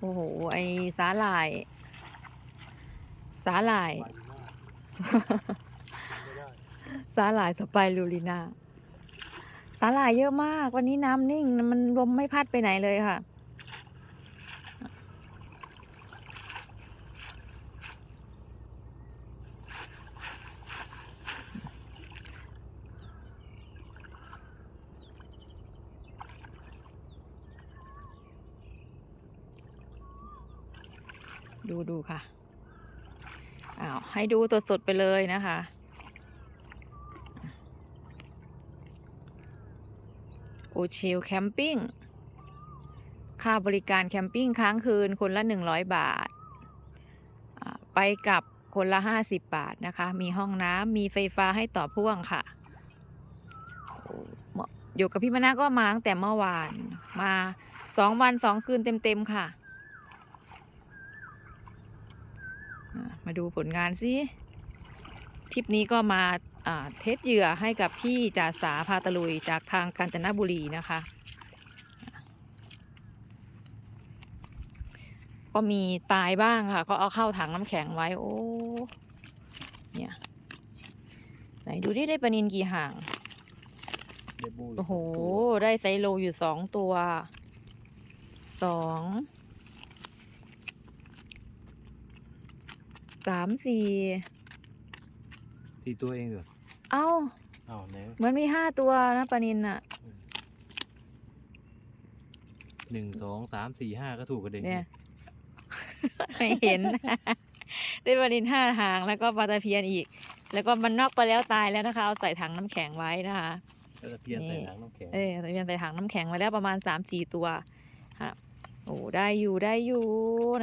โอ้โห ไอสาหร่าย สาหร่ายไปมากไม่ได้สาหร่ายสไปรูลินาสาหร่ายเยอะมาก วันนี้น้ำนิ่ง มันลมไม่พัดไปไหนเลยค่ะ ดูดูค่ะอ้าวให้ดูสดๆไปเลยนะคะ โอเชลแคมปิ้ง ค่าบริการแคมปิ้งค้างคืนคนละ 100 บาทอ่าไปกลับคนละ 50 บาทนะคะ มีห้องน้ำมีไฟฟ้าให้ต่อพ่วงค่ะ อยู่กับพี่มนาก็มาตั้งแต่เมื่อวาน มาสองวันสองคืนเต็ม ๆ ค่ะอ่า มาดูผลงานสิทริปนี้ก็มาอ่าเทสเหยื่อให้กับพี่จ่าสาพาตะลุยจากทางกาญจนบุรีนะคะ ก็มีตายบ้างค่ะ ก็เอาเข้าถังน้ำแข็งไว้ โอ้ เนี่ย ไหนดูดิได้ปลานินกี่ห่างเดบูโอ้โห ได้ไซโลอยู่สองตัว สอง สามสี่สี่ตัวเองเหรอเอ้า อ้าวไหนเหมือนมีห้าตัวนะปลานินอะหนึ่งสองสามสี่ห้าก็ถูกกันเด็กเนี่ย ไม่เห็น ได้ปลานินห้าหางแล้วก็ปลาตะเพียนอีก แล้วก็มันนอกไปแล้วตายแล้วนะคะ เอาใส่ถังน้ำแข็งไว้นะคะ แล้วตะเพียนใส่ถังน้ำแข็งเออตะเพียนใส่ถังน้ำแข็งไว้แล้วประมาณสามสี่ตัวค่ะโอ้ได้อยู่ได้อยู่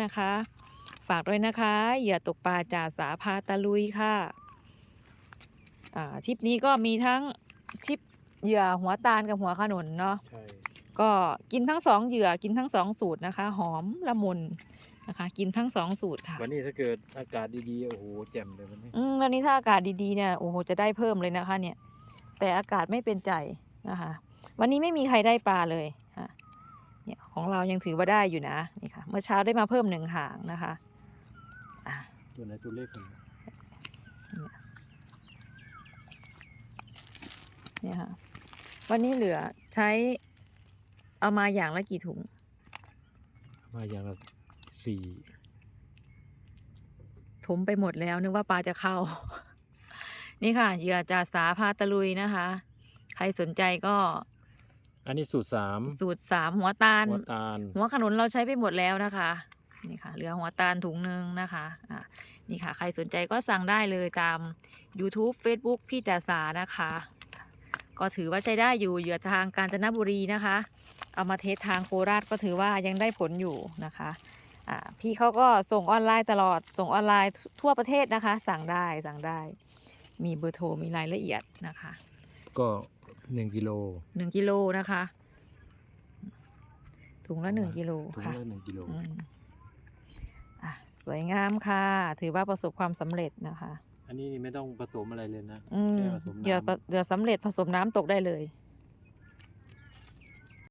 นะคะ ฝากด้วยนะคะเหยื่อตกปลาจ่าสาพาตะลุยค่ะอ่าทริปนี้ก็มีทั้งทริปเหยื่อหัวตาลกับหัวขนุนเนาะใช่ก็กินทั้งสองเหยื่อกินทั้งสองสูตรนะคะ หอมละมุนนะคะ กินทั้งสองสูตรค่ะ วันนี้ถ้าเกิดอากาศดีๆโอ้โหแจ่มเลยวันนี้อืมวันนี้ถ้าอากาศดีๆเนี่ยโอ้โหจะได้เพิ่มเลยนะคะ เนี่ย แต่อากาศไม่เป็นใจนะคะ วันนี้ไม่มีใครได้ปลาเลยค่ะเนี่ยของเรายังถือว่าได้อยู่นะนี่ค่ะ เมื่อเช้าได้มาเพิ่มหนึ่งหางนะคะอะ ตัวไหนตัวเล็กกันเนี่ยค่ะ วันนี้เหลือใช้เอามาอย่างละกี่ถุง มาอย่างละสี่ถมไปหมดแล้วนึกว่าปลาจะเข้า นี่ค่ะเหยื่อจ่าสาพาตะลุยนะคะ ใครสนใจก็ อันนี้สูตรสามสูตรสามหัวตาล หัวตาล หัวขนุนเราใช้ไปหมดแล้วนะคะ นี่ค่ะเหลือหัวตาลถุงหนึ่งนะคะอะนี่ค่ะ ใครสนใจก็สั่งได้เลยตาม YouTube Facebook พี่จ่าสานะคะ ก็ถือว่าใช้ได้อยู่เหยื่อทางกาญจนบุรีนะคะ เอามาเทสทางโคราชก็ถือว่ายังได้ผลอยู่นะคะอ่าพี่เขาก็ส่งออนไลน์ตลอดส่งออนไลน์ทั่วประเทศนะคะ สั่งได้สั่งได้ มีเบอร์โทรมีรายละเอียดนะคะ ก็หนึ่งกิโลหนึ่งกิโลนะคะถุงละหนึ่งกิโลถุงค่ะ ละหนึ่งกิโล อืม อะสวยงามค่ะ ถือว่าประสบความสำเร็จนะคะอันนี้ไม่ต้องผสมอะไรเลยนะอืมแค่ผสมเดี๋ยวน้ำเดี๋ยวสำเร็จผสมน้ำตกได้เลย